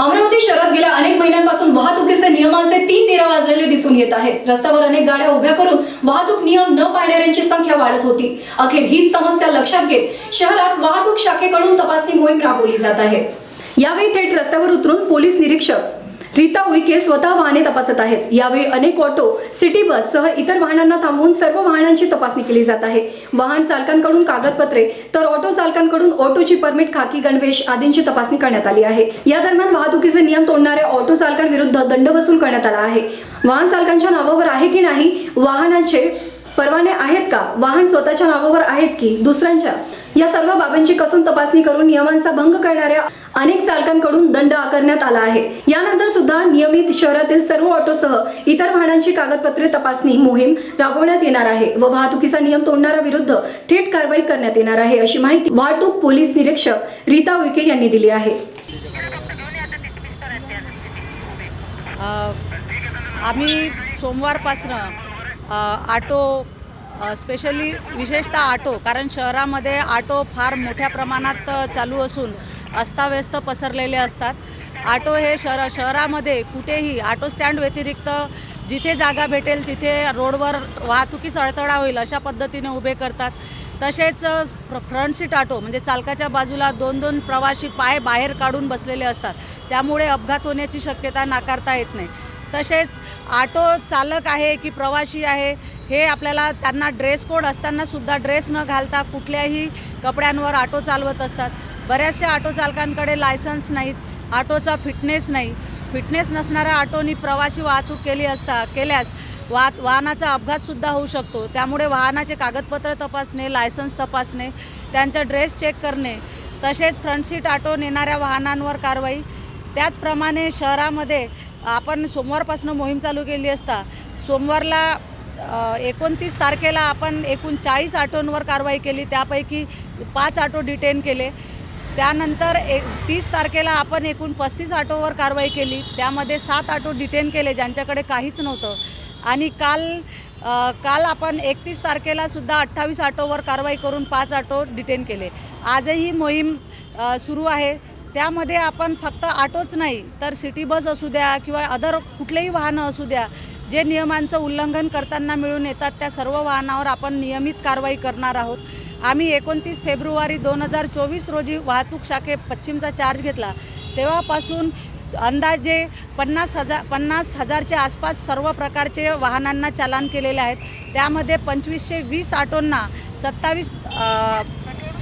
अमरावती शहरात गेल्या अनेक महिन्यांपासून वाहतुकीचे नियमांचे तीन तेरा वाजलेले दिसून येत आहेत. रस्त्यावर अनेक गाड्या उभ्या करून वाहतूक नियम न पाळणाऱ्यांची संख्या वाढत होती. अखेर हीच समस्या लक्षात घेत शहरात वाहतूक शाखेकडून तपासणी मोहीम राबवली जात आहे. यावेळी थेट रस्त्यावर उतरून पोलीस निरीक्षक रीता उईके स्वतः वाहने तपासत आहेत. यावेळी अनेक ऑटो सिटी बस सह इतर वाहनांना थांबवून सर्व वाहनांची तपासणी केली जात आहे. वाहन चालकांकडून कागदपत्रे तर ऑटो चालकांकडून ऑटोची परमिट खाकी गणवेश आदींची तपासणी करण्यात आली आहे. या दरम्यान वाहतुकीचे नियम तोडणाऱ्या ऑटो चालकांविरुद्ध दंड वसूल करण्यात आला आहे. वाहन चालकांच्या नावावर आहे की नाही? वाहनांचे परवाने आहेत का? वाहन स्वतःच्या नावावर आहेत की दुसऱ्यांच्या? या सर्व बाबींची कसून तपासणी करून नियमांचा भंग करणाऱ्या अनेक चालकांकडून दंड आकारण्यात आला आहे. यानंतर सुद्धा नियमित शहरातील सर्व ऑटोसह इतर वाहनांची कागदपत्रे तपासणी मोहीम राबवण्यात येणार आहे व वाहतुकीचा नियम तोडणाऱ्या विरुद्ध थेट कारवाई करण्यात येणार आहे अशी माहिती वाहतूक पोलीस निरीक्षक रीता उईके यांनी दिली आहे. आम्ही सोमवारपासनं आटो ऑटो स्पेशली विशेषतः ऑटो कारण शहरामध्ये ऑटो फार मोठ्या प्रमाणात चालू असून अस्ताव्यस्त पसरलेले असतात. ऑटो हे शहर शहरामध्ये कुठेही ऑटो स्टँड व्यतिरिक्त जिथे जागा भेटेल तिथे रोडवर वाहतुकीस अडथळा होईल अशा पद्धतीने उभे करतात. तसेच फ्रंट सीट ऑटो म्हणजे चालकाच्या बाजूला दोन दोन प्रवासी पाय बाहेर काढून बसलेले असतात. त्यामुळे अपघात होण्याची शक्यता नाकारता येत नाही. तसेच ऑटो चालक आहे की प्रवासी आहे हे आपल्याला त्यांना ड्रेस कोड असताना सुद्धा ड्रेस न घालता कुठल्याही कपड्यांवर ऑटो चालवत असतात. बऱ्याचशा ऑटो चालकांकडे लायसन्स नाहीत ऑटोचा फिटनेस नाही. फिटनेस नसणाऱ्या ऑटोनी प्रवासी वाहतूक केली असता केल्यास वा वाहनाचा अपघातसुद्धा होऊ शकतो. त्यामुळे वाहनाचे कागदपत्र तपासणे लायसन्स तपासणे त्यांचा ड्रेस चेक करणे तसेच फ्रंट सीट ऑटो नेणाऱ्या वाहनांवर कारवाई. त्याचप्रमाणे शहरामध्ये आपण सोमवारपासून मोहीम चालू केली असता सोमवारला एकोणतीस तारखेला आपण एकूण चाळीस ऑटोंवर कारवाई केली. त्यापैकी पाच ऑटो डिटेन केले. त्यानंतर एक तीस तारखेला आपण एकूण पस्तीस ऑटोवर कारवाई केली. त्यामध्ये सात ऑटो डिटेन केले ज्यांच्याकडे काहीच नव्हतं. आणि काल आ, काल आपण एकतीस तारखेला सुद्धा अठ्ठावीस ऑटोवर कारवाई करून पाच ऑटो डिटेन केले. आजही मोहीम सुरू आहे. त्यामध्ये आपण फक्त ऑटोच नाही तर सिटी बस असू द्या किंवा अदर कुठलेही वाहनं असू द्या जे नियमांचं उल्लंघन करताना मिळून येतात त्या सर्व वाहनावर आपण नियमित कारवाई करणार आहोत. आम्ही एकोणतीस फेब्रुवारी दोन हजार चोवीस रोजी वाहतूक शाखे पश्चिमचा चार्ज घेतला. तेव्हापासून अंदाजे पन्नास हजार पन्नास हजारच्या आसपास सर्व प्रकारचे वाहनांना चालान केलेले आहेत. त्यामध्ये पंचवीसशे वीस ऑटोंना सत्तावीस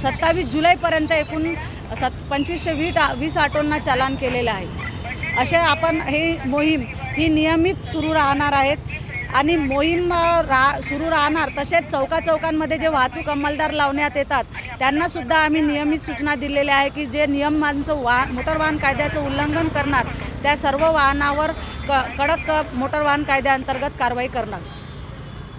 सत्तावीस जुलैपर्यंत एकूण सत् पंचवीसशे वीट वीस ऑटोंना चालान केलेलं आहे. असे आपण हे मोहीम ही नियमित सुरू राहणार आहेत. आणि मोहीम रा सुरू राहणार तसेच चौका चौकांमध्ये जे वाहतूक अंमलदार लावण्यात येतात त्यांनासुद्धा आम्ही नियमित सूचना दिलेल्या आहे की जे नियमांचं वा मोटर वाहन कायद्याचं उल्लंघन करणार त्या सर्व वाहनावर क कडक मोटर वाहन कायद्याअंतर्गत कारवाई करणार.